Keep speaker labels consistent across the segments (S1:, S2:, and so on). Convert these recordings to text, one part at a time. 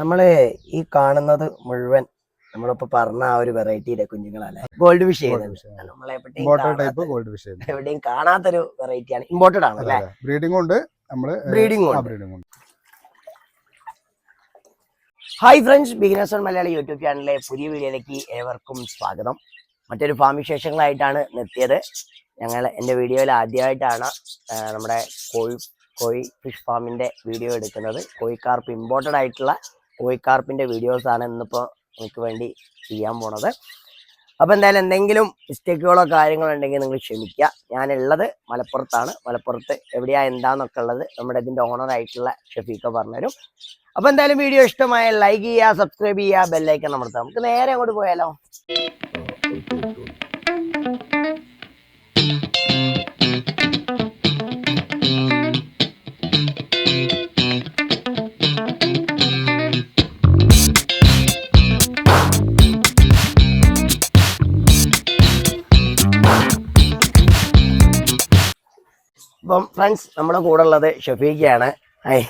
S1: നമ്മൾ ഈ കാണുന്നത് മുഴുവൻ നമ്മളിപ്പോ പറഞ്ഞ ആ ഒരു വെറൈറ്റിയുടെ കുഞ്ഞുങ്ങളല്ലേ? ഗോൾഡ് ഫിഷ്
S2: ടൈപ്പ്
S1: കാണാത്ത-
S2: ഗോൾഡ് ഫിഷ്
S1: എവിടെയും കാണാത്തൊരു വെറൈറ്റിയാണ് ഇമ്പോർട്ടഡ് ആണ് അല്ലേ?
S2: ബ്രീഡിംഗ് ഉണ്ട്. നമ്മൾ
S1: ബ്രീഡിംഗ് ഉണ്ട്.
S2: ബ്രീഡിംഗ് ഉണ്ട്.
S1: Hi friends beginners on Malayali YouTube ചാനലിലെ പുതിയ വീഡിയോയിലേക്ക് ഏവർക്കും സ്വാഗതം. മറ്റൊരു ഫാം വിശേഷങ്ങളായിട്ടാണ് നിർത്തിയത്. ഞങ്ങൾ എന്റെ വീഡിയോയിൽ ആദ്യമായിട്ടാണ് നമ്മുടെ കോഴി കോഴി ഫിഷ് ഫാമിന്റെ വീഡിയോ എടുക്കുന്നത്. കോഴിക്കാർപ്പ് ഇമ്പോർട്ടഡ് ആയിട്ടുള്ള കോഴിക്കാർപ്പിന്റെ വീഡിയോസാണ് ഇന്നിപ്പോൾ എനിക്ക് വേണ്ടി ചെയ്യാൻ പോണത്. അപ്പോൾ എന്തായാലും എന്തെങ്കിലും മിസ്റ്റേക്കുകളോ കാര്യങ്ങളോ ഉണ്ടെങ്കിൽ നിങ്ങൾ ക്ഷമിക്കുക. ഞാനുള്ളത് മലപ്പുറത്താണ്. മലപ്പുറത്ത് എവിടെയാ എന്താന്നൊക്കെ ഉള്ളത് നമ്മുടെ ഇതിന്റെ ഓണറായിട്ടുള്ള ഷഫീഖ പറഞ്ഞുതരും. അപ്പോൾ എന്തായാലും വീഡിയോ ഇഷ്ടമായ ലൈക്ക് ചെയ്യുക സബ്സ്ക്രൈബ് ചെയ്യുക ബെല്ലൈക്കൺ അമർത്താം നമുക്ക് നേരെ അങ്ങോട്ട് പോയാലോ? ഇപ്പം ഫ്രണ്ട്സ് നമ്മുടെ കൂടെ ഉള്ളത് ഷഫീഖയാണ്. ഹായ്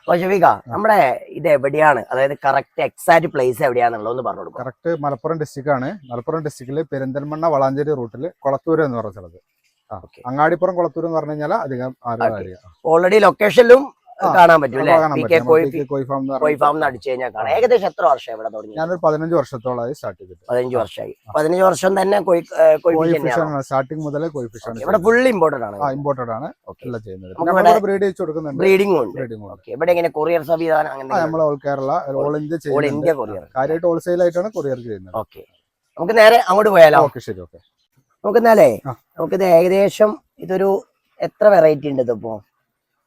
S1: അപ്പൊ ഷഫീഖ നമ്മുടെ ഇത് എവിടെയാണ്? അതായത് കറക്റ്റ് എക്സാക്ട് പ്ലേസ് എവിടെയാണെന്നുള്ളത് ഒന്ന് പറഞ്ഞു കൊടുക്കും
S2: കറക്റ്റ് മലപ്പുറം ഡിസ്ട്രിക്ട് ആണ്. മലപ്പുറം ഡിസ്ട്രിക്റ്റിൽ പെരിന്തൽമണ്ണ വളാഞ്ചേരി റൂട്ടിൽ കൊളത്തൂര് എന്ന് പറഞ്ഞ സ്ഥലത്ത്. അങ്ങാടിപ്പുറം കൊളത്തൂർ എന്ന് പറഞ്ഞു കഴിഞ്ഞാൽ അധികം.
S1: ഓൾറെഡി ലൊക്കേഷനിലും കാണാൻ പറ്റും അല്ലേ? പി. കെ കോഴി
S2: കോഴി ഫാം എന്ന്
S1: അടിച്ചു കഴിഞ്ഞാൽ കാണാം. ഏകദേശം എത്ര വർഷം ഇവിടെ തുടങ്ങി
S2: ഞാനൊരു പതിനഞ്ച് വർഷത്തോളമായി സ്റ്റാർട്ട് ചെയ്തിട്ട്.
S1: പതിനഞ്ച് വർഷമായി. പതിനഞ്ച് വർഷം തന്നെ കോഴി
S2: സ്റ്റാർട്ടിങ് മുതലേ കോഴി ഫിഷ് ആണ്
S1: ഇവിടെ ഫുള്ള് ഇമ്പോർട്ടഡ് ആണ്.
S2: ഇമ്പോർട്ടഡ് ആണ്. ചെയ്യുന്നത്. ബ്രീഡ് കൊടുക്കുന്നുണ്ട്.
S1: ബ്രീഡിംഗ് ഉണ്ട്. ഇവിടെ എങ്ങനെ കൊറിയർ സംവിധാനം അങ്ങനെ
S2: നമ്മൾ all Kerala all India
S1: all India courier
S2: കാര്യമായിട്ട് ഹോൾസെയിൽ ആയിട്ടാണ് കൊറിയർ ചെയ്യുന്നത്.
S1: ഓക്കെ. നമുക്ക് നേരെ അങ്ങോട്ട് പോയാലോ?
S2: ഓക്കെ ശരി ഓക്കെ.
S1: നമുക്ക് എന്നാലേ
S2: നമുക്ക്
S1: നമുക്കിത് ഏകദേശം ഇതൊരു എത്ര വെറൈറ്റി ഉണ്ട് ഇതിപ്പോ?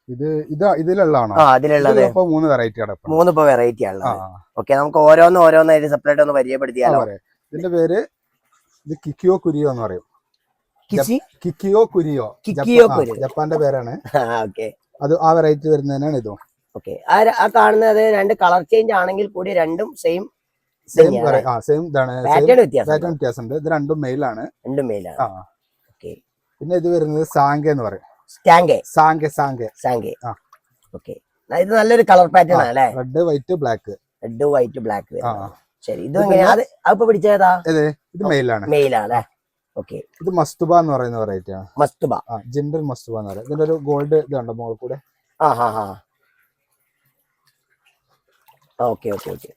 S2: ഇത് ഇത് ഇതിലുള്ളതാണോ?
S1: ആ അതിലുള്ളത്
S2: മൂന്ന് വെറൈറ്റി ആണ്
S1: മൂന്ന് ഇപ്പൊ വെറൈറ്റി
S2: ആണ്
S1: ആണുള്ളത് ഓക്കെ നമുക്ക് ഓരോന്ന് ഓരോന്നായിട്ട് സെപ്പറേറ്റ് ഒന്ന് പരിചയപ്പെടുത്തിയാലോ?
S2: ഇതിന്റെ പേര് ഇത് കിക്കിയോ കുരിയോ എന്ന് പറയും. കിക്കിയോ കുരിയോ?
S1: കിക്കിയോ കുരിയോ.
S2: ജപ്പാന്റെ പേരാണ്. അത് ആ വെറൈറ്റി വരുന്നതിനാണ് ഇതും.
S1: ഓക്കെ. ആ കാണുന്നത് രണ്ട് കളർ ചേഞ്ച് ആണെങ്കിൽ കൂടി രണ്ടും സെയിം
S2: സെയിം സെയിം ഇതാണ്.
S1: പാറ്റേൺ വ്യത്യാസം
S2: പാറ്റേൺ വ്യത്യാസമുണ്ട്. ഇത് രണ്ടും മെയിലാണ്
S1: രണ്ടും മെയിലാണ്
S2: പിന്നെ ഇത് വരുന്നത് സാങ്ക എന്ന് പറയും.
S1: സ്റ്റാങ്കെ
S2: സാങ്കെ സാങ്കെ.
S1: സാങ്കെ. ഓക്കെ. ഇത് നല്ലൊരു കളർ പാറ്റേൺ ആണ് അല്ലേ?
S2: Red white black.
S1: Red white black ശരി. ഇത് അത് അതിപ്പോ പിടിച്ചതാ?
S2: ഇത് മെയിലാണ്.
S1: മെയിലാ അല്ലേ? ഓക്കെ.
S2: ഇത് മസ്തുബ എന്ന് പറയുന്ന വെറൈറ്റി ആണ്.
S1: മസ്തുബ.
S2: ജിൻഡൽ മസ്തുബ എന്ന് പറയുന്നത് ഇതിന്റെ ഒരു ഗോൾഡ് ഇതുണ്ട് മുകളിൽ കൂടെ?
S1: ആ ഹാ ഹാ. Okay okay okay.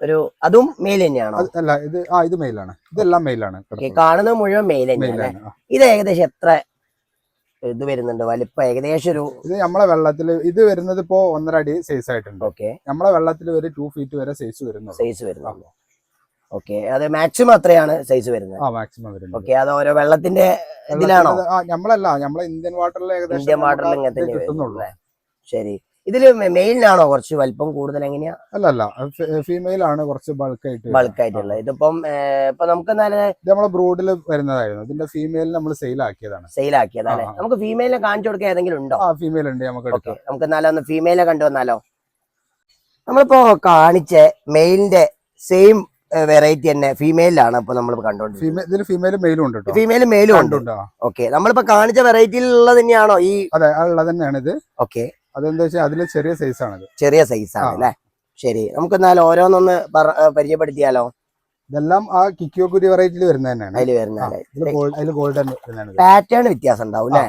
S1: ഒരു അതും മെയിൽ തന്നെയാണോ?
S2: അല്ല ഇത് ആ ഇത് മെയിലാണ്. ഇതെല്ലാം മെയിലാണ്.
S1: ഓക്കെ കാണുന്നത് മുഴുവൻ മെയിൽ തന്നെയാണ് ഇത് ഏകദേശം എത്ര ഇത് വരുന്നുണ്ട്. വലിപ്പം ഏകദേശം ഒരു
S2: ഇത് നമ്മളെ വെള്ളത്തിൽ ഇത് വരുന്നത് ഇപ്പോ ഒന്നര അടി സൈസ് ആയിട്ടുണ്ട്.
S1: ഓക്കെ.
S2: നമ്മളെ വെള്ളത്തിൽ ഒരു ടു ഫീറ്റ് വരെ സൈസ് വരുന്നു
S1: സൈസ് വരുന്നു ഓക്കെ. അത് മാക്സിമം അത്രയാണ് സൈസ് വരുന്നത്.
S2: ആ മാക്സിമം വരുന്നത്
S1: ഓക്കെ. അത് ഓരോ വെള്ളത്തിന്റെ ഇതിലാണോ?
S2: നമ്മളല്ല നമ്മളെ ഇന്ത്യൻ വാട്ടറിൽ
S1: ഇന്ത്യൻ വാട്ടറിൽ ഇങ്ങനെ തന്നെ ശരി. ഇതിൽ മെയിലിനാണോ കുറച്ച് വലിപ്പം കൂടുതൽ എങ്ങനെയാ?
S2: അല്ലല്ല അല്ല ഫീമെയിൽ ആണ് കുറച്ച് ബൾക്ക് ആയിട്ട്
S1: ബൾക്ക് ആയിട്ടുള്ളത് ഇതിപ്പം ഇപ്പൊ നമുക്ക്
S2: നമ്മളെ ബ്രൂഡിൽ വരുന്നതായിരുന്നു. ഇതിന്റെ ഫീമെയിൽ നമ്മൾ സെയിൽ ആക്കിയതാണ്
S1: സെയിൽ ആക്കിയതല്ലേ
S2: ആ, ആ.
S1: നമുക്ക് ഫീമെയിലിനെ കാണിച്ചു കൊടുക്കാൻ ഏതെങ്കിലും ഉണ്ടോ?
S2: ആ ഫീമെയിൽ ഉണ്ട് നമുക്ക്
S1: നമുക്ക് എന്നാലും ഒന്ന് ഫീമെയിലെ കണ്ടുവന്നാലോ നമ്മളിപ്പോ കാണിച്ച മെയിലിന്റെ സെയിം വെറൈറ്റി തന്നെ ഫീമെയിലാണ് ഇപ്പൊ നമ്മൾ കണ്ടോണ്ടിരിക്കുന്നത്.
S2: ഇതിൽ മെയിലും ഉണ്ട്
S1: ഫീമെയിലും മെയിലും ഉണ്ട്. ഓക്കെ. നമ്മളിപ്പോ കാണിച്ച വെറൈറ്റിയിലുള്ളത് തന്നെയാണോ ഈ
S2: അതെ ഉള്ളത് തന്നെയാണ് ഇത്
S1: ഓക്കെ.
S2: അതെന്താ വെച്ചാൽ അതിൽ ചെറിയ സൈസ്
S1: ചെറിയ സൈസാണ് ആണ്. അല്ലേ ശരി. നമുക്ക് എന്നാലും ഓരോന്നൊന്ന് പരിചയപ്പെടുത്തിയാലോ?
S2: ഇതെല്ലാം ആ കിക്കിയോ കുരി വെറൈറ്റിയിൽ വരുന്ന തന്നെയാണ്.
S1: അതിൽ വരുന്ന
S2: ഗോൾഡൻ
S1: പാറ്റേൺ വ്യത്യാസം ഉണ്ടാവും അല്ലേ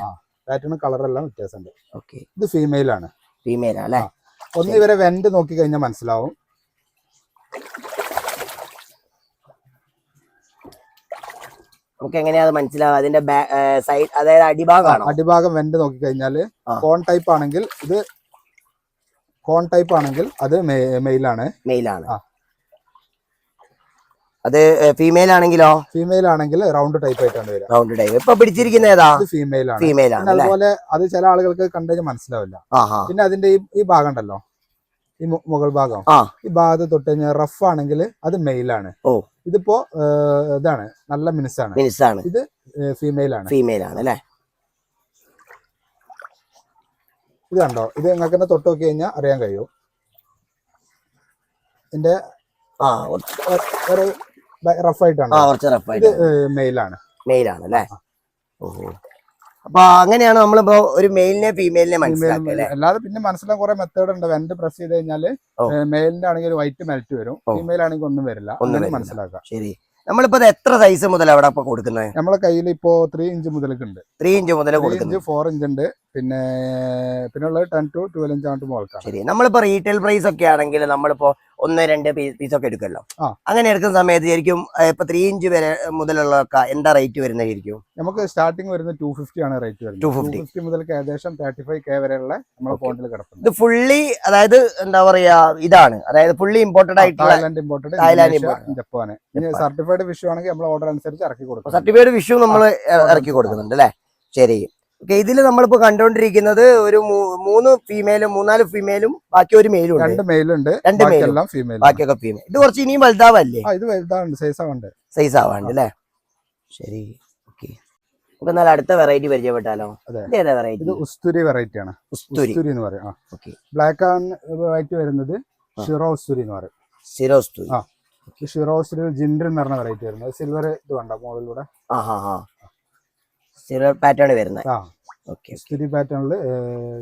S2: പാറ്റേൺ കളർ എല്ലാം വ്യത്യാസമുണ്ട്.
S1: ഓക്കെ.
S2: ഇത് ഫീമെയിൽ ആണ്.
S1: ഫീമെയിൽ അല്ലേ
S2: ആ. ഒന്ന് ഇവരെ വെന്റ് നോക്കി കഴിഞ്ഞാൽ മനസ്സിലാവും.
S1: നമുക്ക് എങ്ങനെയാ അത് മനസ്സിലാവുക? അതിന്റെ സൈഡ് അതായത് അടിഭാഗമാണോ
S2: അടിഭാഗം വെന്റ് നോക്കി
S1: കഴിഞ്ഞാൽ.
S2: കോൺ ടൈപ്പ് ആണെങ്കിൽ ഇത് കോൺ ടൈപ്പ് ആണെങ്കിൽ അത്
S1: മെയിലാണ്
S2: മെയിലാണ്
S1: അത് ഫീമെയിൽ ആണെങ്കിലോ?
S2: ഫീമെയിൽ ആണെങ്കിൽ റൗണ്ട് ടൈപ്പ് ആയിട്ടാണ് വരിക.
S1: Round type. ഇപ്പൊ പിടിച്ചിരിക്കുന്ന ഏതാ?
S2: ഫീമെയിൽ ആണ്.
S1: ഫീമെയിൽ ആണ്
S2: അതുപോലെ അത് ചില ആളുകൾക്ക് കണ്ടു മനസ്സിലാവില്ല. പിന്നെ അതിന്റെ ഈ ഭാഗം ഉണ്ടല്ലോ? ഈ മുകൾ ഭാഗം. ഈ ഭാഗത്ത് തൊട്ട് കഴിഞ്ഞാൽ റഫ് ആണെങ്കിൽ അത് മെയിലാണ്
S1: ഓ.
S2: ഇതിപ്പോ ഇതാണ് നല്ല മിനിസാണ്.
S1: മിനിസ് ആണ്
S2: ഫീമെയിൽ ആണ്.
S1: ഫീമെയിൽ ആണ് അല്ലേ
S2: ഇത് കണ്ടോ? ഇത് നിങ്ങൾക്ക് തന്നെ തൊട്ട് നോക്കി കഴിഞ്ഞാൽ അറിയാൻ കഴിയും. ഇതിന്റെ
S1: ആ
S2: ഒരു റഫ്
S1: ആ
S2: ആയിട്ടാണ്
S1: കുറച്ച്
S2: ഇത് മെയിലാണ് ആണ്.
S1: അല്ലേ ഓഹോ. അപ്പൊ അങ്ങനെയാണ് നമ്മളിപ്പോ ഒരു മെയിലിനെ ഫീമെയിലിനെ മനസ്സിലാക്കുക
S2: അല്ലാതെ പിന്നെ മനസ്സിലാക്കാൻ കുറെ മെത്തേഡ് ഉണ്ട്. വെന്റ് പ്രസ് ചെയ്ത്
S1: കഴിഞ്ഞാൽ
S2: മെയിലിന്റെ ആണെങ്കിൽ വൈറ്റ് മെൽറ്റ് വരും. ഫീമെയിൽ ആണെങ്കിൽ ഒന്നും വരില്ല.
S1: ഒന്നും
S2: മനസ്സിലാക്കാം
S1: ശരി. നമ്മളിപ്പോ എത്ര സൈസ് മുതൽ അവിടെ കൊടുക്കുന്നത്?
S2: നമ്മളെ കയ്യിൽ ഇപ്പോ ത്രീ ഇഞ്ച് മുതലൊക്കെ ഉണ്ട്.
S1: ത്രീ ഇഞ്ച് മുതൽ കൊടുക്കുന്നത്.
S2: ഫോർ ഇഞ്ച് ഉണ്ട്. പിന്നെ പിന്നെ ഉള്ളത് ടെൻ ടു ട്വൽവ് ഇഞ്ച് മുകൾക്കാണ്
S1: ശരി. നമ്മളിപ്പോ റീറ്റെയിൽ പ്രൈസ് ഒക്കെ ആണെങ്കിൽ നമ്മളിപ്പോ ഒന്ന് രണ്ട് പീസ് ഒക്കെ എടുക്കല്ലോ അങ്ങനെ എടുക്കുന്ന സമയത്ത് ശരിക്കും ഇപ്പൊ ത്രീ ഇഞ്ച് വരെ മുതലുള്ളതൊക്കെ എന്താ റേറ്റ് വരുന്നത് ശരിക്കും
S2: നമുക്ക് സ്റ്റാർട്ടിംഗ് വരുന്നത് ടു ഫിഫ്റ്റി ആണ് റേറ്റ് വരുന്നത്.
S1: ടു
S2: ഫിഫ്റ്റി മുതൽ ഏകദേശം തേർട്ടി ഫൈവ് കെ വരെയുള്ള നമ്മുടെ. ഫോണിൽ കിടപ്പുണ്ട്.
S1: ഇത് ഫുള്ളി അതായത് എന്താ പറയാ ഇതാണ്. അതായത് ഫുള്ളി ഇമ്പോർട്ടഡ് ആയിട്ടുള്ള
S2: തായ്ലാൻഡ് ഇമ്പോർട്ടഡ്
S1: തായ്ലാൻഡ്
S2: ജപ്പാന് ഇനി സർട്ടിഫൈഡ് വിഷു ആണെങ്കിൽ നമ്മൾ ഓർഡർ അനുസരിച്ച് ഇറക്കി കൊടുക്കും
S1: സർട്ടിഫൈഡ് വിഷു നമ്മൾ ഇറക്കി കൊടുക്കുന്നുണ്ട് അല്ലെ? ശരി. ഓക്കെ ഇതിൽ നമ്മളിപ്പോ കണ്ടുകൊണ്ടിരിക്കുന്നത് ഒരു മൂന്ന് ഫീമെയിലും മൂന്നാൽ ഫീമെയിലും ബാക്കി ഒരു മെയിലും
S2: രണ്ട് മെയിലുണ്ട്
S1: രണ്ട്
S2: മെയിലും ഫീമെയിൽ
S1: ബാക്കിയൊക്കെ ഫീമെയിൽ ഇത് കുറച്ച് ഇനിയും വലുതാവല്ലേ?
S2: ആ ഇത് വലുതാണ് സൈസ് ആവാണ്ട്
S1: സൈസ് ആവാണ്ട് അല്ലേ? ശരി ഓക്കെ നമുക്ക് എന്നാൽ അടുത്ത വെറൈറ്റി പരിചയപ്പെട്ടാലോ. ഇത് ഏതാ
S2: ഇത്
S1: വെറൈറ്റി
S2: ഉസ്തുരി വെറൈറ്റി ആണ്.
S1: ഉസ്തുരി.
S2: ഉസ്തുരി എന്ന് പറയും ആ.
S1: ഓക്കെ
S2: ബ്ലാക്ക് ആൻഡ് വൈറ്റ് വരുന്നത്
S1: ആ.
S2: ഷിറോ ഉസ്തുരി എന്ന് പറയും.
S1: സിറോസ്തുരി
S2: ആ. ഈ ഷിറോ ഉസ്തുരി ജിൻഡർ എന്ന് പറഞ്ഞ വെറൈറ്റി വരുന്നത്. സിൽവർ ഇത് വേണ്ട മോളിലൂടെ
S1: ആ ഹാ ഹാ. സിറോ പാറ്റേൺ വരുന്നത്.
S2: ആ.
S1: ഓക്കെ
S2: ഉസ്തുരി പാറ്റേണിൽ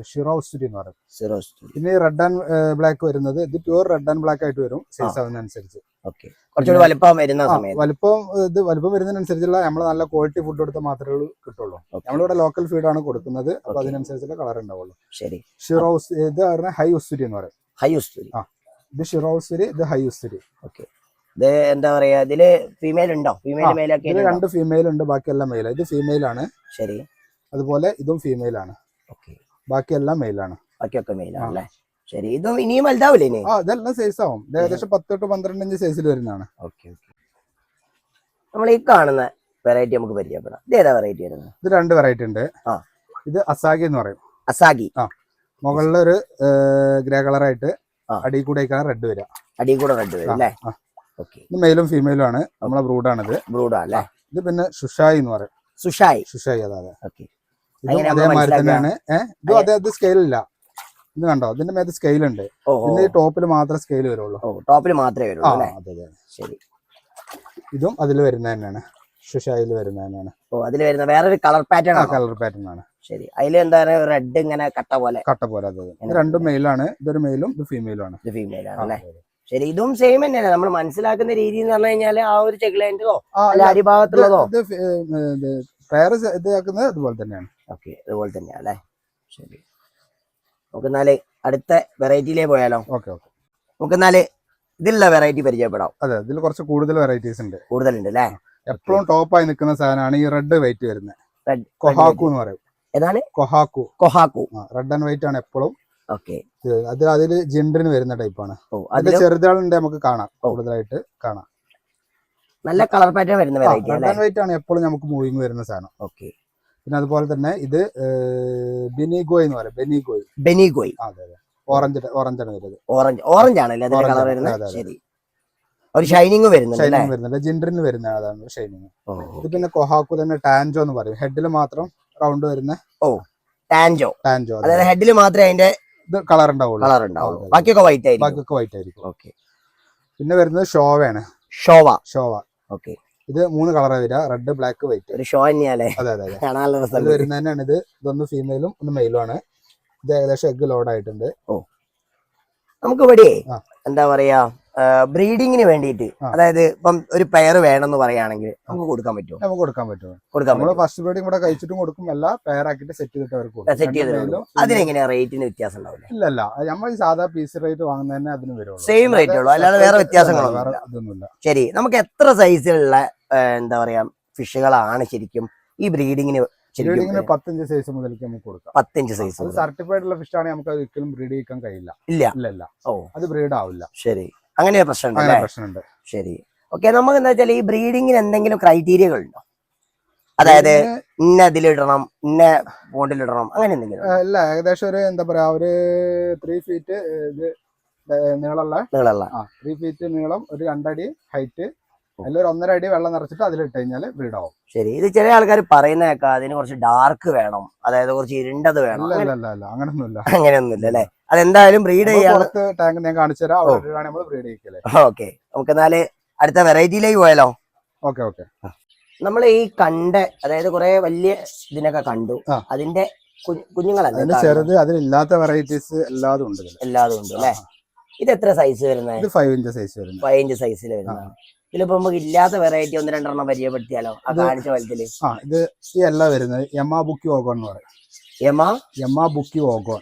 S2: ഷിറോ സ്റ്റുഡി എന്ന് പറയും.
S1: സിറോസ്തുരി
S2: പിന്നെ റെഡ് ആൻഡ് ബ്ലാക്ക് വരുന്നത് ഇത് പ്യൂർ റെഡ് ആൻഡ് ബ്ലാക്ക് ആയിട്ട് വരും സൈസ്
S1: ആ.
S2: ആവുന്നതനുസരിച്ച്
S1: ഓക്കെ കുറച്ചുകൂടി വലിപ്പം വരുന്ന സമയത്ത്.
S2: വലിപ്പം ഇത് വലുപ്പം വരുന്നതിനനുസരിച്ചുള്ള നമ്മൾ നല്ല ക്വാളിറ്റി ഫുഡ് കൊടുത്താൽ മാത്രമേ കിട്ടുള്ളൂ. നമ്മളിവിടെ ലോക്കൽ ഫീഡാണ് കൊടുക്കുന്നത് അപ്പൊ. അതിനനുസരിച്ചുള്ള കളർ ഉണ്ടാവുള്ളൂ.
S1: ശരി.
S2: ഷിറോ ഇത് പറഞ്ഞാൽ ഹൈ ഉസ്തുരി എന്ന് പറയും.
S1: ഹൈ ഉസ്തുരി
S2: ഇത് ഷിറോ ഉസ്തുരി ഇത് ഹൈ ഉസ്തുരി
S1: ഓക്കെ ഇത് എന്താ പറയാ ഇതിൽ ഫീമെയിൽ ഉണ്ടോ? ഫീമെയിൽ മെയിലൊക്കെ
S2: രണ്ട് ഫീമെയിൽ ഉണ്ട് ബാക്കിയെല്ലാം മെയിൽ ഇത് ഫീമെയിൽ ആണ്.
S1: ശരി.
S2: അതുപോലെ ഇതും ഫീമെയിൽ ആണ്.
S1: ഓക്കെ.
S2: ബാക്കിയെല്ലാം മെയിൽ ആണ്.
S1: ബാക്കിയൊക്കെ മെയിൽ ആണല്ലേ ശരി. ഇതും ഇനിയും വലുതാവില്ലേ ഇനി?
S2: ആ ഇതെല്ലാം സൈസ് ആവും. ഏകദേശം പത്ത് ടു പന്ത്രണ്ട് ഇഞ്ച് സൈസിൽ വരുന്നതാണ്.
S1: Okay okay. നമ്മൾ ഈ കാണുന്ന വെറൈറ്റി നമുക്ക് പരിചയപ്പെടാം. ഇത് ഏതാ വെറൈറ്റി വരുന്നത്?
S2: ഇത് രണ്ട് വെറൈറ്റി ഉണ്ട്.
S1: ആ.
S2: ഇത് അസാഗി എന്ന് പറയും.
S1: അസാഗി ആ.
S2: മുകളിലൊരു ഗ്രേ കളറായിട്ട്
S1: അടി
S2: അടിയിൽ കൂടെ റെഡ് വരിക.
S1: അടി കൂടെ റെഡ് വരും അല്ലേ?
S2: ഇത് മെയിലും ഫീമെയിലും ആണ്. നമ്മളെ ബ്രൂഡാണിത്
S1: ബ്രൂഡാ അല്ലേ
S2: ഇത് പിന്നെ സുഷായി എന്ന് പറയും.
S1: സുഷായി
S2: സുഷായി അതെ
S1: ഓക്കെ
S2: ഇതും അതേമാതിരി തന്നെയാണ്. ഏഹ് ഇതും അതേ. അത് സ്കെയിൽ ഇല്ല. ഇത് കണ്ടോ? ഇതിന്റെ മേത്ത് സ്കെയിൽ ഉണ്ട്. ഇതിന്റെ ടോപ്പിൽ മാത്രമേ സ്കെയിൽ വരുള്ളൂ.
S1: ടോപ്പിൽ മാത്രമേ വരുള്ളൂ
S2: അതെ അതെ
S1: ശരി.
S2: ഇതും അതിൽ വരുന്ന തന്നെയാണ്. സുഷായിൽ വരുന്ന തന്നെയാണ്.
S1: ഓ അതിൽ വരുന്ന വേറൊരു കളർ പാറ്റേൺ ആണ്?
S2: കളർ പാറ്റേൺ ആണ്.
S1: ശരി. അതിൽ എന്താ റെഡ് ഇങ്ങനെ കട്ട പോലെ.
S2: കട്ട പോലെ അതെ അതെ. രണ്ടും മെയിലാണ് ഇതൊരു മെയിലും ഇത് ഫീമെയിലും ആണ്.
S1: ഇത്
S2: ഫീമെയിലാണ്
S1: അല്ലേ?
S2: അതെ, അതെ.
S1: ശരി ഇതും സെയിം തന്നെയാണ് നമ്മൾ മനസ്സിലാക്കുന്ന രീതി എന്ന് പറഞ്ഞു കഴിഞ്ഞാൽ ആ ഒരു ചെകിലേന്റോ
S2: ആ,
S1: അല്ല
S2: അരിഭാഗത്തുള്ളതോ?
S1: അടിഭാഗത്തുള്ളതോ
S2: ഇത് ഫി- ഏ, ഇത് പെയർ ഇത് ആക്കുന്നത് അതുപോലെ തന്നെയാണ്.
S1: ഓക്കെ അതുപോലെ തന്നെയാ അല്ലേ? ശരി. നമുക്ക് എന്നാൽ അടുത്ത വെറൈറ്റിയിലേ പോയാലോ?
S2: Okay okay.
S1: നമുക്ക് എന്നാൽ ഇതിലുള്ള വെറൈറ്റി പരിചയപ്പെടാം.
S2: അതെ ഇതിൽ കുറച്ച് കൂടുതൽ വെറൈറ്റീസ് ഉണ്ട്.
S1: കൂടുതലുണ്ട് അല്ലേ?
S2: എപ്പോഴും ടോപ്പായി നിൽക്കുന്ന സാധനമാണ് ഈ റെഡ് വൈറ്റ് വരുന്നത്. കൊഹാക്കു എന്ന് പറയും.
S1: ഏതാണ്?
S2: Kohaku.
S1: Kohaku.
S2: Red and white ആണ് എപ്പോഴും
S1: ഓക്കെ.
S2: അത് അതിൽ ജിൻഡറിന് വരുന്ന ടൈപ്പാണ് അതിൽ ചെറുതാളുണ്ട് നമുക്ക് കാണാം കൂടുതലായിട്ട് കാണാം.
S1: നല്ല കളർ പാറ്റേൺ വരുന്ന വെറൈറ്റി
S2: വൈറ്റ് ആണ് എപ്പോഴും നമുക്ക് മൂവിങ് വരുന്ന സാധനം.
S1: ഓക്കെ.
S2: പിന്നെ അതുപോലെ തന്നെ ഇത് ബെനിഗോയ് എന്ന് പറയും ബെനിഗോയ്.
S1: ബെനിഗോയ്.
S2: ആ, അതെ അതെ. ഓറഞ്ച് ഓറഞ്ച് ആണ് വരുന്നത്.
S1: ഓറഞ്ച് ഓറഞ്ച് ആണല്ലേ അതിന്റെ കളർ
S2: ആണ്.
S1: വരുന്നത്. ശരി. ഒരു ഷൈനിങ് വരുന്നുണ്ട്
S2: ഷൈനിങ് വരുന്നുണ്ട്. ജിൻഡറിന് വരുന്ന അതാണ് ഷൈനിങ് ഇത് പിന്നെ കൊഹാക്കു തന്നെ ടാൻജോ എന്ന് പറയും. ഹെഡിൽ മാത്രം റൗണ്ട് വരുന്ന ഓ
S1: ടാൻജോ.
S2: ടാൻജോ
S1: അതായത് ഹെഡിൽ മാത്രമേ അതിന്റെ
S2: ഇത് കളർ ഉണ്ടാവുള്ളൂ.
S1: കളർ ഉണ്ടാവുള്ളൂ. ബാക്കിയൊക്കെ വൈറ്റ് ആയിരിക്കും.
S2: ബാക്കിയൊക്കെ വൈറ്റ് ആയിരിക്കും.
S1: ഓക്കെ
S2: പിന്നെ വരുന്നത് ഷോവയാണ്.
S1: ഷോവ.
S2: ഷോവ.
S1: ഓക്കെ
S2: ഇത് മൂന്ന് കളറാണ് വരിക. റെഡ് ബ്ലാക്ക് വൈറ്റ്
S1: ഒരു ഷോ തന്നെയല്ലേ
S2: അതെ അതെ അതെ.
S1: കാണാനുള്ള
S2: അതിൽ
S1: രസമുണ്ട്.
S2: വരുന്ന തന്നെയാണ്. ഇത് ഇതൊന്ന് ഫീമെയിലും ഒന്ന് മെയിലും ആണ്. ഇത് ഏകദേശം എഗ് ലോഡ് ആയിട്ടുണ്ട്.
S1: നമുക്ക് ഇവിടെ എന്താ പറയാ ബ്രീഡിങ്ങിന് വേണ്ടിയിട്ട് അതായത് ഇപ്പം ഒരു പെയർ വേണമെന്ന് പറയുകയാണെങ്കിൽ നമുക്ക് കൊടുക്കാൻ പറ്റുമോ?
S2: നമുക്ക് കൊടുക്കാൻ പറ്റും.
S1: കൊടുക്കാൻ
S2: നമ്മൾ ഫസ്റ്റ് ബ്രീഡിംഗ് കൂടെ കഴിച്ചിട്ടും കൊടുക്കും എല്ലാ പെയർ ആക്കിയിട്ട് സെറ്റ് ചെയ്തിട്ട് അവർക്ക്
S1: സെറ്റ് ചെയ്ത് അതിനെങ്ങനെയാ റേറ്റിന് വ്യത്യാസം ഉണ്ടാവില്ല?
S2: ഇല്ല അല്ല നമ്മൾ സാധാ പീസ് റേറ്റ് വാങ്ങുന്നതന്നെ അതിന് വരുള്ളൂ.
S1: സെയിം റേറ്റ് ഉള്ളൂ, അല്ലാതെ വേറെ വ്യത്യാസങ്ങളൊന്നും. ശരി. നമുക്ക് എത്ര സൈസിലുള്ള എന്താ പറയാ ഫിഷുകളാണ് ശരിക്കും ഈ ബ്രീഡിങ്ങിന്
S2: പത്തഞ്ച് സൈസ് മുതലേക്ക് നമുക്ക് കൊടുക്കാം.
S1: പത്തഞ്ച് സൈസ്
S2: സർട്ടിഫൈഡ് ഉള്ള ഫിഷ് ആണെങ്കിൽ നമുക്ക് ഒരിക്കലും ബ്രീഡ് ചെയ്യാൻ കഴിയില്ല.
S1: ഇല്ല.
S2: ഇല്ല ഇല്ല.
S1: ഓ.
S2: അത് ബ്രീഡ് ആവില്ല.
S1: ശരി. അങ്ങനെ ഒരു
S2: പ്രശ്നമുണ്ട്.
S1: ശരി. ഓക്കെ നമുക്ക് എന്താ വെച്ചാൽ ഈ ബ്രീഡിങ്ങിന് എന്തെങ്കിലും ക്രൈറ്റീരിയകൾ ഉണ്ടോ? അതായത് ഇന്ന ഇതിലിടണം ഇന്ന ബോണ്ടിലിടണം അങ്ങനെ എന്തെങ്കിലും
S2: അല്ല ഏകദേശം ഒരു എന്താ പറയാ ഒരു ത്രീ ഫീറ്റ് ഇത് നീളമുള്ള നീളമുള്ള. ത്രീ ഫീറ്റ് നീളം ഒരു രണ്ടടി ഹൈറ്റ് അതിലൊരു ഒന്നര അടി വെള്ളം നിറച്ചിട്ട് അതിലിട്ട് കഴിഞ്ഞാൽ വീടാവും.
S1: ശരി. ഇത് ചില ആൾക്കാർ പറയുന്നേക്കാം അതിന് കുറച്ച് ഡാർക്ക് വേണം. അതായത് കുറച്ച് ഇരുണ്ടത് വേണം.
S2: അങ്ങനെയൊന്നുമില്ല
S1: അങ്ങനെയൊന്നുമില്ല അല്ലെ? അതെന്തായാലും ബ്രീഡ്
S2: ചെയ്യാം. ടാങ്ക് ഞാൻ കാണിച്ചു തരാം. Breed
S1: okay. നമുക്ക് എന്നാൽ അടുത്ത വെറൈറ്റിയിലേക്ക് പോയാലോ?
S2: Okay okay.
S1: നമ്മൾ ഈ കണ്ട അതായത് കുറെ വലിയ ഇതിനൊക്കെ കണ്ടു. അതിന്റെ കുഞ്ഞുങ്ങളല്ല?
S2: ചെറുത് അതിലില്ലാത്ത വെറൈറ്റീസ് എല്ലാതും ഉണ്ട്
S1: എല്ലാതും ഉണ്ട് അല്ലേ? ഇത് എത്ര സൈസ് വരുന്നത്
S2: ഇത് ഫൈവ് ഇഞ്ച് സൈസ് വരുന്നത്
S1: ഫൈവ് ഇഞ്ച് സൈസിൽ വരുന്നതാണ് ഇതിലിപ്പോ നമുക്ക് ഇല്ലാത്ത വെറൈറ്റി ഒന്ന് രണ്ടെണ്ണം പരിചയപ്പെടുത്തിയാലോ? ആ കാണിച്ച വലുതിൽ
S2: ആ ഇത് ഈ എല്ലാം വരുന്നത് യമാ ബുക്കി ഓഗോൺ എന്ന് പറയും.
S1: യമ
S2: യമ ബുക്കി ഓഗോൺ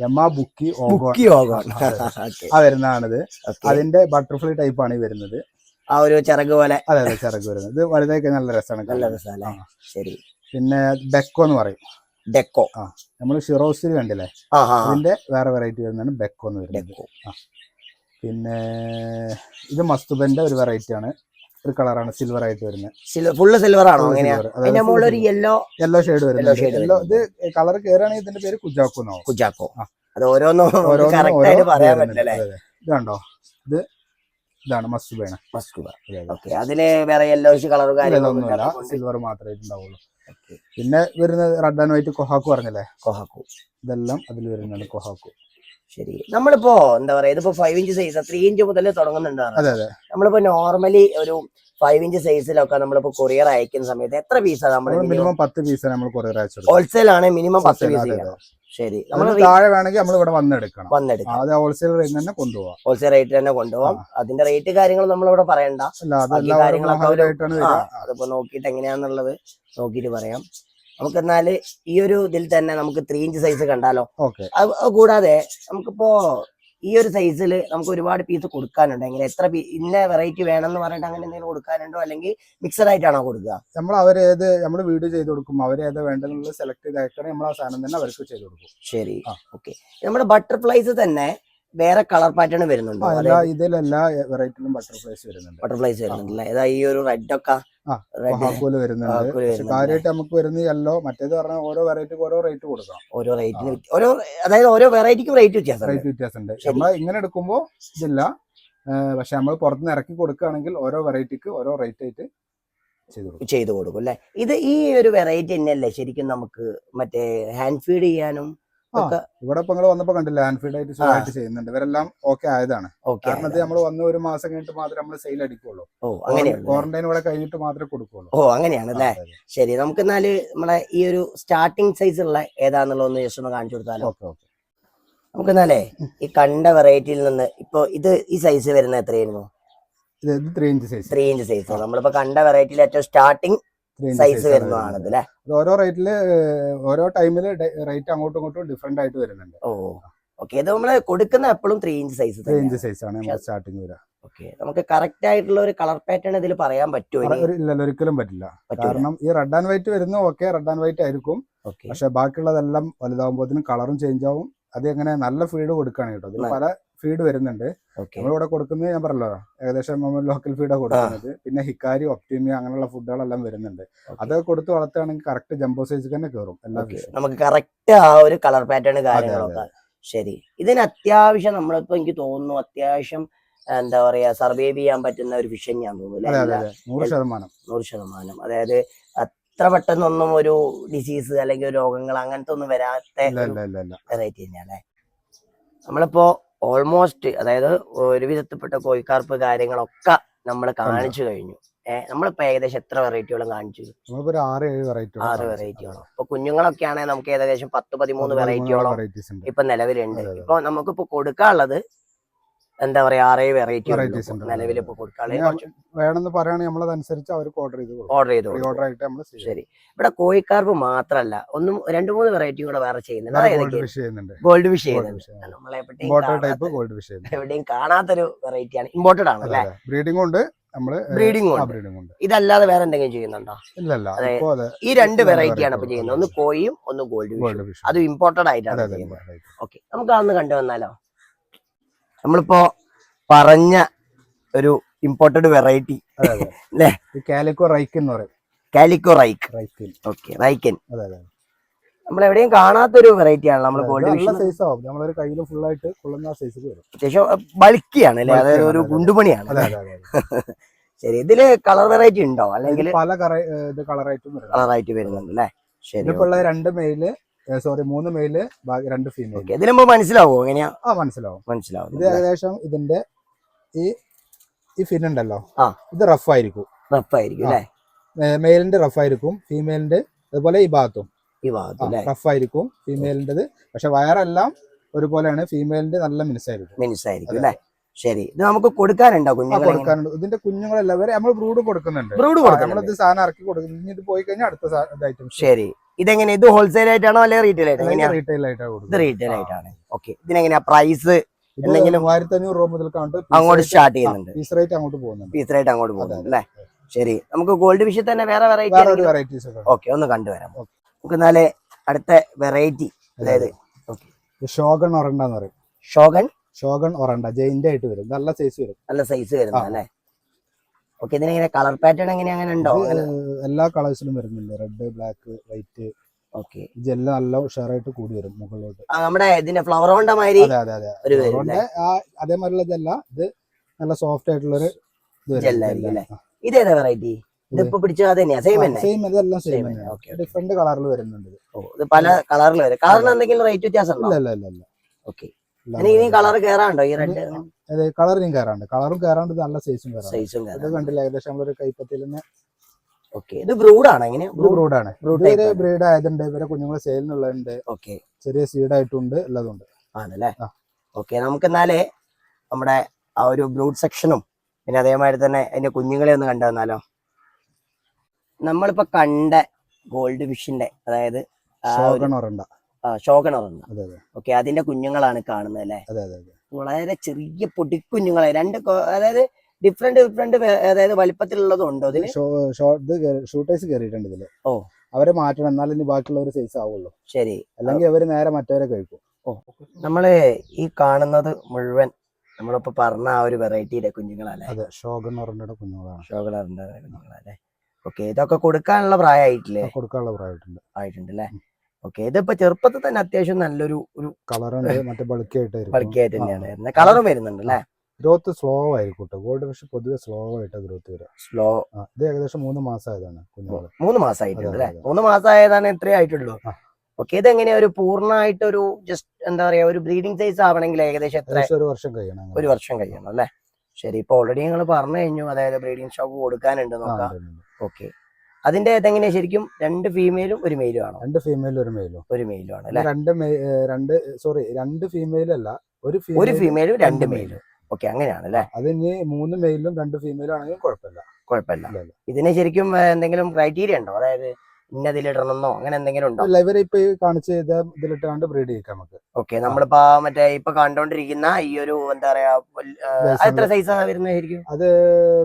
S2: യമാ ബുക്കി ഓഗോൺ
S1: ബുക്കി ഓഹോൺ
S2: ആ. വരുന്നതാണിത്. അതിന്റെ ബട്ടർഫ്ലൈ ടൈപ്പ് ആണ് ഈ വരുന്നത്.
S1: ആ ഒരു ചിറക് പോലെ.
S2: അതെ അതെ ചിറക് വരുന്നത്. ഇത് വലുതായി നല്ല രസമാണ്
S1: നല്ല
S2: രസമാണ്
S1: രസമല്ലേ? ശരി.
S2: പിന്നെ ബെക്കോ എന്ന് പറയും.
S1: ഡെക്കോ ആ.
S2: നമ്മൾ ഷിറോസിൽ കണ്ടില്ലേ? അതിന്റെ വേറെ വെറൈറ്റി വരുന്നതാണ് ബെക്കോ എന്ന് വരുന്നത്. പിന്നെ ഇത് മസ്തുബന്റെ ഒരു വെറൈറ്റി ആണ്. ഒരു കളറാണ് സിൽവർ ആയിട്ട് വരുന്നത്.
S1: ഫുള്ള് സിൽവർ ആണോ അതിന്റെ മുകളിൽ ഒരു യെല്ലോ
S2: യെല്ലോ ഷെയ്ഡ് വരുന്നത്. യെല്ലോ ഇത് കളർ കയറുകയാണെങ്കിൽ ഇതിന്റെ പേര് കുജാക്കോ എന്നാവും.
S1: കുജാക്കോ. അത് ഓരോന്നും
S2: ഓരോന്നും
S1: പറയാൻ പറ്റില്ല.
S2: ഇത് ഇതാണ് മസ്കുബാണ്
S1: മസ്കുബ
S2: അതെ, അതെ.
S1: അതിൽ വേറെ യെല്ലോഷ് കളർ
S2: കാര്യങ്ങളൊന്നുമില്ല സിൽവർ മാത്രമേ ഉണ്ടാവുള്ളൂ. പിന്നെ വരുന്നത് റെഡ് ആൻഡ് വൈറ്റ് കൊഹാക്കു പറഞ്ഞല്ലേ?
S1: കൊഹാക്കു.
S2: ഇതെല്ലാം അതിൽ വരുന്നുണ്ട് കൊഹാക്കു.
S1: ശരി. നമ്മളിപ്പോ എന്താ പറയാ ഇതിപ്പോ five inch size three inch മുതൽ
S2: തുടങ്ങുന്നുണ്ടാണ്
S1: നമ്മളിപ്പോ നോർമലി ഒരു ഫൈവ് ഇഞ്ച് സൈസിലൊക്കെ നമ്മളിപ്പോ കൊറിയർ അയക്കുന്ന സമയത്ത് എത്ര പീസാണ് നമ്മൾ
S2: മിനിമം പത്ത് പീസ് നമ്മൾ കൊറിയർ അയച്ചു
S1: ഹോൾസെയിൽ ആണ് മിനിമം പത്ത് പീസ് ശരി. നമ്മൾ
S2: താഴെ വേണമെങ്കിൽ നമ്മൾ ഇവിടെ വന്നെടുക്കണം.
S1: വന്നെടുക്കാം.
S2: അത് ഹോൾസെയിൽ റേറ്റ് തന്നെ കൊണ്ടുപോകാം
S1: ഹോൾസെയിൽ റേറ്റ് തന്നെ കൊണ്ടുപോകാം അതിന്റെ റേറ്റ് കാര്യങ്ങൾ
S2: നമ്മൾ
S1: ഇവിടെ
S2: പറയണ്ട
S1: കാര്യങ്ങളൊക്കെ അതിപ്പോ നോക്കിയിട്ട് എങ്ങനെയാന്നുള്ളത് നോക്കിയിട്ട് പറയാം. നമുക്ക് എന്നാൽ ഈ ഒരു ഇതിൽ തന്നെ നമുക്ക് ത്രീ ഇഞ്ച് സൈസ് കണ്ടാലോ? അത് കൂടാതെ നമുക്കിപ്പോ ഈ ഒരു സൈസിൽ നമുക്ക് ഒരുപാട് പീസ് കൊടുക്കാനുണ്ട്. എങ്ങനെ എത്ര ഇന്ന വെറൈറ്റി വേണം എന്ന് പറഞ്ഞിട്ട് അങ്ങനെ എന്തെങ്കിലും കൊടുക്കാനുണ്ടോ? അല്ലെങ്കിൽ മിക്സഡ് ആയിട്ടാണോ കൊടുക്കുക?
S2: നമ്മൾ അവരേത് നമ്മൾ വീഡിയോ ചെയ്ത് കൊടുക്കും. അവരേത് വേണ്ടത് സെലക്ട് ചെയ്ത് നമ്മൾ ആ സാധനം തന്നെ അവർക്ക് ചെയ്ത് കൊടുക്കും.
S1: ശരി. ഓക്കെ. നമ്മുടെ ബട്ടർഫ്ലൈസ് തന്നെ വേറെ കളർ പാറ്റേൺ വരുന്നുണ്ടോ?
S2: ഇതിലെല്ലാ വെറൈറ്റിയിലും ബട്ടർഫ്ലൈസ് വരുന്നുണ്ട്.
S1: ബട്ടർഫ്ലൈസ് വരുന്നുണ്ടല്ലേ? ഏതാ ഈ ഒരു റെഡ് ഒക്കെ
S2: കൊഹാക്കോൽ വരുന്നുണ്ട്. പക്ഷെ. കാര്യമായിട്ട് നമുക്ക് വരുന്ന യെല്ലോ മറ്റേത് പറഞ്ഞാൽ ഓരോ വെറൈറ്റിക്ക് ഓരോ റേറ്റ് കൊടുക്കാം.
S1: ഓരോ റേറ്റിന് ഓരോ അതായത് ഓരോ വെറൈറ്റിക്കും റേറ്റ് വ്യത്യാസം
S2: റേറ്റ് വ്യത്യാസമുണ്ട്. നമ്മൾ ഇങ്ങനെ എടുക്കുമ്പോൾ ഇതില്ല. പക്ഷെ നമ്മൾ പുറത്തുനിന്ന് ഇറക്കി കൊടുക്കുകയാണെങ്കിൽ ഓരോ വെറൈറ്റിക്ക് ഓരോ റേറ്റ് ആയിട്ട് ചെയ്ത് കൊടുക്കും.
S1: അല്ലെ? ഇത് ഈ ഒരു വെറൈറ്റി തന്നെയല്ലേ ശരിക്കും നമുക്ക് മറ്റേ ഹാൻഡ് ഫീഡ് ചെയ്യാനും
S2: ഇവിടെ ഇപ്പൊ നിങ്ങൾ വന്നപ്പോ കണ്ടില്ല ആൻഫീൽഡ് ആയിട്ട് സുഖമായിട്ട് ചെയ്യുന്നുണ്ട്. ഇവരെല്ലാം ഓക്കെ ആയതാണ്. കാരണം ഇത് നമ്മൾ വന്ന ഒരു മാസം കഴിഞ്ഞിട്ട് മാത്രമേ നമ്മൾ സെയിൽ അടിക്കുള്ളൂ. ക്വാറന്റൈൻ ഇവിടെ കഴിഞ്ഞിട്ട് മാത്രമേ കൊടുക്കുള്ളൂ.
S1: ഓ അങ്ങനെയാണ് അല്ലേ? ശരി നമുക്ക് എന്നാൽ നമ്മളെ ഈ ഒരു സ്റ്റാർട്ടിംഗ് സൈസ് ഉള്ള ഏതാന്നുള്ള ഒന്ന് ജസ്റ്റ് ഒന്ന് കാണിച്ചു കൊടുത്താലോ?
S2: ഓക്കെ ഓക്കെ
S1: നമുക്ക് എന്നാലേ ഈ കണ്ട വെറൈറ്റിയിൽ നിന്ന് ഇപ്പൊ ഇത് ഈ സൈസ് വരുന്നത് എത്രയായിരുന്നു?
S2: Three inch size
S1: three inch size നമ്മളിപ്പോ കണ്ട വെറൈറ്റിയിൽ ഏറ്റവും സ്റ്റാർട്ടിംഗ് സൈസ് വരുന്നതാണത് അല്ലെ?
S2: ഓരോ റേറ്റിൽ ഓരോ ടൈമിൽ റേറ്റ് അങ്ങോട്ടും ഇങ്ങോട്ടും ഡിഫറെന്റ് ആയിട്ട് വരുന്നുണ്ട്.
S1: ഓ ഓക്കെ ഇത് നമ്മൾ കൊടുക്കുന്ന എപ്പോഴും three inch size
S2: three inch size ആണ് സ്റ്റാർട്ടിങ് വരിക.
S1: ഓക്കെ നമുക്ക് കറക്റ്റ് ആയിട്ടുള്ള ഒരു കളർ പാറ്റേൺ ഇതിൽ പറയാൻ പറ്റുമോ ഇല്ല
S2: ഒരു- ഒരിക്കലും പറ്റില്ല. കാരണം ഈ റെഡ് ആൻഡ് വൈറ്റ് വരുന്ന ഓക്കെ റെഡ് ആൻഡ് വൈറ്റ് ആയിരിക്കും. പക്ഷെ ബാക്കിയുള്ളതെല്ലാം വലുതാകുമ്പോഴത്തേനും കളറും ചേഞ്ച് ആവും. അത് എങ്ങനെ നല്ല ഫീഡ് കൊടുക്കുകയാണ് കേട്ടോ. പല ഫീഡ് വരുന്നുണ്ട്.
S1: നമ്മൾ
S2: നമ്മളിവിടെ കൊടുക്കുന്നത് ഞാൻ പറഞ്ഞല്ലോ ഏകദേശം നമ്മൾ ലോക്കൽ ഫീഡാണ് കൊടുക്കുന്നത്. പിന്നെ ഹിക്കാരി ഒപ്റ്റീമിയ അങ്ങനെയുള്ള ഫുഡുകളെല്ലാം വരുന്നുണ്ട്. അതൊക്കെ കൊടുത്ത് വളർത്തുകയാണെങ്കിൽ കറക്റ്റ് ജംബോ സൈസ് തന്നെ കയറും എല്ലാ ഫിഷും
S1: നമുക്ക് കറക്റ്റ് ആ ഒരു കളർ പാറ്റേൺ കാര്യങ്ങളൊക്കെ. ശരി. ഇതിന് അത്യാവശ്യം നമ്മളിപ്പോ എനിക്ക് തോന്നുന്നു അത്യാവശ്യം എന്താ പറയാ സർവൈവ് ചെയ്യാൻ പറ്റുന്ന ഒരു ഫിഷൻ ഞാൻ തോന്നുന്നു
S2: നൂറ് ശതമാനം.
S1: നൂറ് ശതമാനം. അതായത് അത്ര പെട്ടെന്നൊന്നും ഒരു ഡിസീസ് അല്ലെങ്കിൽ രോഗങ്ങൾ അങ്ങനത്തെ ഒന്നും വരാത്ത വെറൈറ്റി തന്നെയാണ് നമ്മളിപ്പോ ഓൾമോസ്റ്റ് അതായത് ഒരു ഒരുവിധത്തിൽപ്പെട്ട കോഴിക്കാർപ്പ് കാര്യങ്ങളൊക്കെ നമ്മൾ കാണിച്ചു കഴിഞ്ഞു. ഏഹ് നമ്മളിപ്പോ ഏകദേശം എത്ര വെറൈറ്റികളും കാണിച്ചു?
S2: ആറ് ഏഴ് വെറൈറ്റി
S1: ആറ് വെറൈറ്റിയോളം ഇപ്പൊ കുഞ്ഞുങ്ങളൊക്കെ ആണെങ്കിൽ നമുക്ക് ഏകദേശം പത്ത് പതിമൂന്ന് വെറൈറ്റിയോളം ഇപ്പൊ നിലവിലുണ്ട്. ഇപ്പൊ നമുക്കിപ്പോ കൊടുക്കാനുള്ളത് എന്താ പറയാ ആറേ വെറൈറ്റി. നിലവിൽ ഇപ്പൊ
S2: വേണമെന്ന് പറയുകയാണെങ്കിൽ നമ്മളതനുസരിച്ച് അവർക്ക് ഓർഡർ ചെയ്ത്
S1: ഓർഡർ ചെയ്ത്
S2: ഓർഡർ ആയിട്ട് നമ്മൾ
S1: ശരി. ഇവിടെ കോഴിക്കാർപ്പ് മാത്രല്ല ഒന്നും രണ്ടു മൂന്ന് വെറൈറ്റി കൂടെ വേറെ ചെയ്യുന്നുണ്ട്.
S2: ഗോൾഡ്
S1: വിഷ്
S2: ഫിഷ് ചെയ്യുന്നുണ്ട്.
S1: ഗോൾഡ് ഫിഷ് എവിടെയും കാണാത്തൊരു വെറൈറ്റി ആണ്. ഇമ്പോർട്ടഡ് ആണ്
S2: ബ്രീഡിംഗ് ഉണ്ട്.
S1: ബ്രീഡിംഗ് ഉണ്ട്. ഇതല്ലാതെ വേറെ എന്തെങ്കിലും ചെയ്യുന്നുണ്ടോ?
S2: ഇല്ല ഇല്ല
S1: അതെ.
S2: ഇപ്പോ
S1: ഈ രണ്ട് വെറൈറ്റി ആണ് ഇപ്പൊ ചെയ്യുന്നത്. ഒന്ന് കോഴിയും ഒന്ന് ഗോൾഡ് ഫിഷും അത് ഇമ്പോർട്ടഡ് ആയിട്ടാണ്. ഓക്കെ നമുക്ക് അന്ന് കണ്ടു വന്നാലോ നമ്മളിപ്പോ പറഞ്ഞ ഒരു ഇമ്പോർട്ടഡ് വെറൈറ്റി?
S2: കാലിക്കോ റൈക്ക് എന്ന് പറയും.
S1: കാലിക്കോ റൈക്ക്
S2: റൈക്കൻ
S1: ഓക്കെ റൈക്കൻ
S2: അതെ അതെ.
S1: നമ്മൾ എവിടെയും കാണാത്തൊരു വെറൈറ്റി ആണ് നമ്മൾ ഗോൾഡ്
S2: സൈസ് ആവും. നമ്മളൊരു കയ്യിൽ ഫുൾ ആയിട്ട് കൊള്ളുന്ന സൈസ്
S1: ബൾക്കിയാണ് അല്ലെ അതായത് ഒരു
S2: അതെ
S1: ശരി ഇതിൽ കളർ വെറൈറ്റി ഉണ്ടോ? അല്ലെങ്കിൽ
S2: പല കളർ കളറായിട്ടും
S1: കളറായിട്ട് വരുന്നുണ്ട് അല്ലേ ശരി
S2: രണ്ട് മെയിൽ സോറി മൂന്ന് മെയിൽ രണ്ട് ഫീമെയിൽ
S1: ഇതിന് മുമ്പ് മനസ്സിലാവോ എങ്ങനെയാ?
S2: ആ മനസ്സിലാവും.
S1: മനസ്സിലാവും.
S2: ഇത് ഏകദേശം ഇതിന്റെ ഈ ഈ ഫിൻ ഉണ്ടല്ലോ. ഇത് റഫ് ആയിരിക്കും.
S1: റഫ് ആയിരിക്കും അല്ലേ?
S2: മെയിലിന്റെ റഫ് ആയിരിക്കും ഫീമെയിലിന്റെ അതുപോലെ ഈ ഭാഗത്തും.
S1: ഈ ഭാഗത്തും
S2: റഫ് ആയിരിക്കും ഫീമെയിലിന്റെത് പക്ഷെ വയറെല്ലാം ഒരുപോലെയാണ് ഫീമെയിലിന്റെ നല്ല മിനുസായിരിക്കും.
S1: മിനുസായിരിക്കും അല്ലേ? ശരി. ഇത് നമുക്ക് കൊടുക്കാനുണ്ടോ കുഞ്ഞുങ്ങൾ
S2: കൊടുക്കാനുണ്ട്. ഇതിന്റെ കുഞ്ഞുങ്ങളെല്ലാം വരെ നമ്മൾ ബ്രൂഡ് കൊടുക്കുന്നുണ്ട്.
S1: ബ്രൂഡ്
S2: ആ,
S1: കൊടുക്കണം
S2: നമ്മളിത് സാധനം ഇറക്കി കൊടുക്കുന്നു ഇനി ഇത് പോയി കഴിഞ്ഞാൽ അടുത്ത ഐറ്റം
S1: ശരി. ഇതെങ്ങനെ? ഇത് ഹോൾസെയിൽ ആയിട്ടാണോ അല്ലെങ്കിൽ റീറ്റെയിൽ ആയിട്ട്? എങ്ങനെയാ?
S2: റീറ്റെയിൽ ആയിട്ടാണ്
S1: ഇത് റീറ്റെയിൽ ആയിട്ടാണ്. ഓക്കെ ഇതിനെങ്ങനെയാ പ്രൈസ്
S2: ഇത്
S1: എന്തെങ്കിലും-
S2: മൂവായിരത്തി അഞ്ഞൂറ് രൂപ മുതൽ
S1: അങ്ങോട്ട് സ്റ്റാർട്ട് ചെയ്യുന്നുണ്ട്.
S2: പീസ് റേറ്റ് അങ്ങോട്ട് പോകുന്നുണ്ട്.
S1: പീസ് റേറ്റ് അങ്ങോട്ട് പോകുന്നുണ്ട് അല്ലേ? ശരി. നമുക്ക് ഗോൾഡ് വിഷയത്തിൽ തന്നെ വേറെ
S2: വേറെ
S1: വെറൈറ്റി ഓക്കെ ഒന്ന് കണ്ടുവരാം. നമുക്ക് എന്നാൽ അടുത്ത വെറൈറ്റി അതായത്
S2: ഷോഗൺ ഒറണ്ടെന്ന് പറയും.
S1: ഷോഗൺ
S2: ഷോഗൺ ഒറണ്ട ജയിന്റ് ആയിട്ട് വരും. നല്ല സൈസ് വരും.
S1: നല്ല സൈസ് വരുന്നത് അല്ലേ ഓക്കെ ഇതിനെങ്ങനെ കളർ പാറ്റേൺ എങ്ങനെ അങ്ങനെ ഉണ്ടോ?
S2: എല്ലാ കളേഴ്സിലും വരുന്നുണ്ട്. Red black white
S1: okay.
S2: ഇതെല്ലാം നല്ല ഉഷാറായിട്ട് കൂടി വരും മുകളിലോട്ട്.
S1: നമ്മുടെ ഇതിന്റെ ഫ്ലവർ കൊണ്ട മാതിരി
S2: അതേമാതിരിയുള്ള ഇതല്ല ഇത് നല്ല സോഫ്റ്റ്
S1: ആയിട്ടുള്ള ഒരു? ഇതേതാ വെറൈറ്റി ഇതിപ്പോ പിടിച്ചോ അത് തന്നെയാ സെയിം തന്നെ?
S2: സെയിം ഇതെല്ലാം സെയിം. ഡിഫറെന്റ് കളറിൽ വരുന്നുണ്ട് ഇത്.
S1: പല കളറിൽ വരും. കളറിന് എന്തെങ്കിലും റേറ്റ് വ്യത്യാസം
S2: ഇല്ല ഇല്ല ഇല്ല.
S1: ഓക്കെ. ഇനി കളർ കയറാണ്ടോ ഈ റെഡ്
S2: അതെ കളറിനും കയറാണ്ട് കളറും കയറാണ്ട് നല്ല സൈസും
S1: സൈസും
S2: ഇത് കണ്ടില്ല ഏകദേശം നമ്മളൊരു കൈപ്പത്തിൽ തന്നെ
S1: ഓക്കെ ഇത് എങ്ങനെ
S2: ഇത് ബ്രൂഡാണ്
S1: Brood ആണ്.
S2: ബ്രീഡ് ആയതുണ്ട്. ഇവരെ കുഞ്ഞുങ്ങളെ സെയിലിനുള്ളതുണ്ട്
S1: ഓക്കെ
S2: ചെറിയ സീഡായിട്ടുണ്ട് ഉള്ളതുണ്ട്.
S1: ആണല്ലേ?
S2: ആ.
S1: ഓക്കെ നമുക്ക് എന്നാലേ നമ്മുടെ ആ ഒരു ബ്രൂഡ് സെക്ഷനും പിന്നെ അതേമാതിരി തന്നെ അതിന്റെ കുഞ്ഞുങ്ങളെ ഒന്ന് കണ്ടു വന്നാലോ നമ്മളിപ്പോ കണ്ട ഗോൾഡ് ഫിഷിന്റെ അതായത് ഷോഗണറുണ്ട് ഓക്കെ അതിന്റെ കുഞ്ഞുങ്ങളാണ് കാണുന്നത് അല്ലേ? വളരെ ചെറിയ പൊടിക്കുഞ്ഞുങ്ങളെ രണ്ട് അതായത് ഡിഫറെന്റ് ഡിഫറെന്റ് അതായത് വലിപ്പത്തിലുള്ളതും ഉണ്ടോ
S2: അതിൽ ഷൂട്ടേഴ്സ് കയറിയിട്ടുണ്ട് ഇതിൽ.
S1: ഓ.
S2: അവരെ മാറ്റണം. എന്നാലും ഇനി ബാക്കിയുള്ളവർ സൈസ് ആവുള്ളൂ.
S1: ശരി.
S2: അല്ലെങ്കിൽ അവർ നേരെ മറ്റവരെ കഴിക്കും
S1: ഓ. നമ്മൾ ഈ കാണുന്നത് മുഴുവൻ നമ്മളിപ്പോ പറഞ്ഞ ആ ഒരു വെറൈറ്റിയുടെ കുഞ്ഞുങ്ങളല്ലേ?
S2: അതെ ഒറണ്ടയുടെ കുഞ്ഞുങ്ങളാണ്.
S1: ഷോകളറിന്റെ കുഞ്ഞുങ്ങളല്ലേ? ഓക്കെ ഇതൊക്കെ കൊടുക്കാനുള്ള പ്രായമായിട്ടില്ലേ?
S2: കൊടുക്കാനുള്ള പ്രായമായിട്ടുണ്ട്.
S1: ആയിട്ടുണ്ട് അല്ലേ? ഓക്കെ ഇതിപ്പോ ചെറുപ്പത്തിൽ തന്നെ അത്യാവശ്യം നല്ലൊരു ഒരു
S2: കളറുണ്ട്. മറ്റേ ബൾക്കി
S1: ബൾക്കായിട്ട് തന്നെയാണ് വരുന്നത് കളറും വരുന്നുണ്ട് അല്ലേ
S2: ഗ്രോത്ത് സ്ലോ ആയിരിക്കും ഗോൾഡ് ഫിഷ് പൊതുവെ സ്ലോ ആയിട്ട് ഗ്രോത്ത് വരിക.
S1: സ്ലോ.
S2: ഇത് ഏകദേശം മൂന്ന് മാസമായതാണ് ആയതാണ്
S1: മൂന്ന് മാസമായിട്ടുണ്ട്
S2: അതെ,
S1: അല്ലേ. മൂന്ന് മാസമായതാണ് ഇത്രേ ആയിട്ടുള്ളൂ. ഓക്കെ ഇത് എങ്ങനെയാ ഒരു പൂർണമായിട്ട് ഒരു ജസ്റ്റ് എന്താ പറയാ ഒരു ബ്രീഡിംഗ് സൈസ് ആവണമെങ്കിൽ ഏകദേശം എത്ര?
S2: ഒരു വർഷം കഴിയണം
S1: ഒരു വർഷം കഴിയണം അല്ലേ? ശരി ഇപ്പൊ ഓൾറെഡി നിങ്ങൾ പറഞ്ഞു കഴിഞ്ഞു. അതായത് ബ്രീഡിംഗ് ഷോപ്പ് കൊടുക്കാനുണ്ട് നോക്കാം. ഓക്കെ. അതിന്റെ ഇതെങ്ങനെയാ ശരിക്കും രണ്ട് ഫീമെയിലും ഒരു മെയിലും ആണോ?
S2: രണ്ട് ഫീമെയിലും ഒരു മെയിലും
S1: ഒരു മെയിലും ആണ് അല്ലെ
S2: രണ്ട് രണ്ട് സോറി രണ്ട് ഫീമെയിലും അല്ല ഒരു
S1: ഒരു ഫീമെയിലും രണ്ട് മെയിലും ഓക്കെ അങ്ങനെയാണ് അല്ലെ
S2: അത് ഇനി മൂന്ന് മെയിലും രണ്ട് ഫീമെയിലും ആണെങ്കിലും കുഴപ്പമില്ല.
S1: കുഴപ്പമില്ല. ഇതിന് ശരിക്കും എന്തെങ്കിലും ക്രൈറ്റീരിയ ഉണ്ടോ? അതായത് ഇന്നതിലിടണമെന്നോ അങ്ങനെ എന്തെങ്കിലും ഉണ്ടോ?
S2: ഇല്ല ഇവരെ ഇപ്പൊ കാണിച്ച് കാണിച്ച ഇത് ഇതിലിട്ടാണ്ട് ബ്രീഡ് ചെയ്യിക്കാം നമുക്ക്.
S1: ഓക്കെ നമ്മളിപ്പോ മറ്റേ ഇപ്പൊ കണ്ടോണ്ടിരിക്കുന്ന ഈ ഒരു എന്താ പറയാ എത്ര സൈസാ വരുന്നതായിരിക്കും?
S2: അത്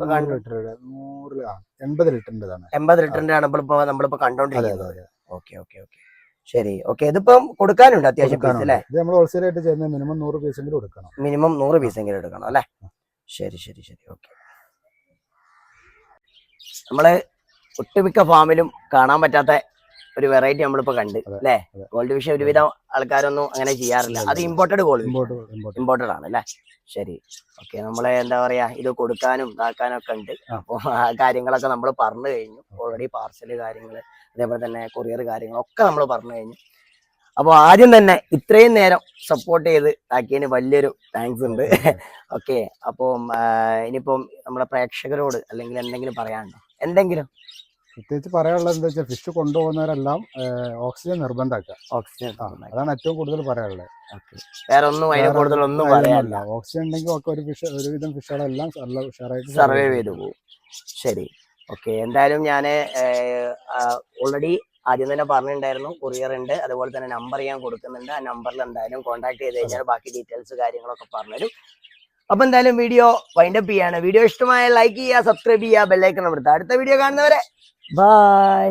S2: നൂറ്
S1: കണ്ടു.
S2: ലിറ്റർ നൂറ് ആ എൺപത് ലിറ്ററിന്റെതാണ്.
S1: എൺപത് ലിറ്ററിന്റെ ആണ് നമ്മളിപ്പോ നമ്മളിപ്പോ കണ്ടോണ്ടിരിക്കുന്നത്. Okay okay okay. ശരി ഓക്കെ ഇതിപ്പം കൊടുക്കാനുണ്ട് അത്യാവശ്യം പീസ് അല്ലേ
S2: ഇത് നമ്മൾ ഹോൾസെയിൽ ആയിട്ട് ചെയ്യുന്ന മിനിമം നൂറ് പീസെങ്കിലും എടുക്കണം.
S1: മിനിമം നൂറ് പീസ് എങ്കിലും എടുക്കണം അല്ലേ? ശരി ശരി ശരി ഓക്കെ. നമ്മൾ ഒട്ടുമിക്ക ഫാമിലും കാണാൻ പറ്റാത്ത ഒരു വെറൈറ്റി നമ്മളിപ്പോ കണ്ട് അല്ലേ. ഗോൾഡ് ഫിഷ് ഒരുവിധം ആൾക്കാരൊന്നും അങ്ങനെ ചെയ്യാറില്ല. അത് imported gold
S2: import import
S1: imported ആണ് അല്ലേ? ശരി. ഓക്കെ നമ്മളെ എന്താ പറയാ ഇത് കൊടുക്കാനും ഇതാക്കാനും ഒക്കെ ഉണ്ട്. അപ്പൊ ആ കാര്യങ്ങളൊക്കെ നമ്മൾ പറഞ്ഞു കഴിഞ്ഞു. ഓൾറെഡി പാർസൽ കാര്യങ്ങൾ അതേപോലെ തന്നെ കൊറിയർ കാര്യങ്ങളൊക്കെ നമ്മൾ പറഞ്ഞു കഴിഞ്ഞു. അപ്പോൾ ആദ്യം തന്നെ ഇത്രയും നേരം സപ്പോർട്ട് ചെയ്ത് ആക്കിയതിന് വലിയൊരു താങ്ക്സ് ഉണ്ട്. ഓക്കെ അപ്പം ഇനിയിപ്പം നമ്മുടെ പ്രേക്ഷകരോട് അല്ലെങ്കിൽ എന്തെങ്കിലും പറയാനുണ്ടോ? എന്തെങ്കിലും?
S2: പ്രത്യേകിച്ച് പറയാനുള്ളത് എന്താ വെച്ചാൽ ഫിഷ് കൊണ്ടുപോകുന്നവരെല്ലാം ഓക്സിജൻ നിർബന്ധമാക്കുക.
S1: ഓക്സിജൻ
S2: അതാണ് ഏറ്റവും കൂടുതൽ പറയാനുള്ളത്.
S1: വേറെ ഒന്നും അതിന് കൂടുതൽ ഒന്നും. പറയാനില്ല.
S2: ഓക്സിജൻ ഉണ്ടെങ്കിൽ ഒക്കെ ഒരു ഫിഷ് ഒരുവിധം ഫിഷുകളെല്ലാം
S1: സർവൈവ് ചെയ്തു പോകും. ശരി. ഓക്കെ എന്തായാലും ഞാൻ ഓൾറെഡി ആദ്യം തന്നെ പറഞ്ഞിട്ടുണ്ടായിരുന്നു. കൊറിയർ ഉണ്ട്. അതുപോലെ തന്നെ നമ്പർ ഞാൻ കൊടുക്കുന്നുണ്ട്. ആ നമ്പറിൽ എന്തായാലും കോൺടാക്ട് ചെയ്ത് കഴിഞ്ഞാൽ ബാക്കി ഡീറ്റെയിൽസ് കാര്യങ്ങളൊക്കെ പറഞ്ഞുതരും. അപ്പൊ എന്തായാലും വീഡിയോ വൈൻഡപ്പ് ചെയ്യാണ്. വീഡിയോ ഇഷ്ടമായ ലൈക്ക് ചെയ്യുക സബ്സ്ക്രൈബ് ചെയ്യുക ബെല്ലൈക്കൺ അമർത്തുക. അടുത്ത വീഡിയോ കാണുന്നവരെ ബൈ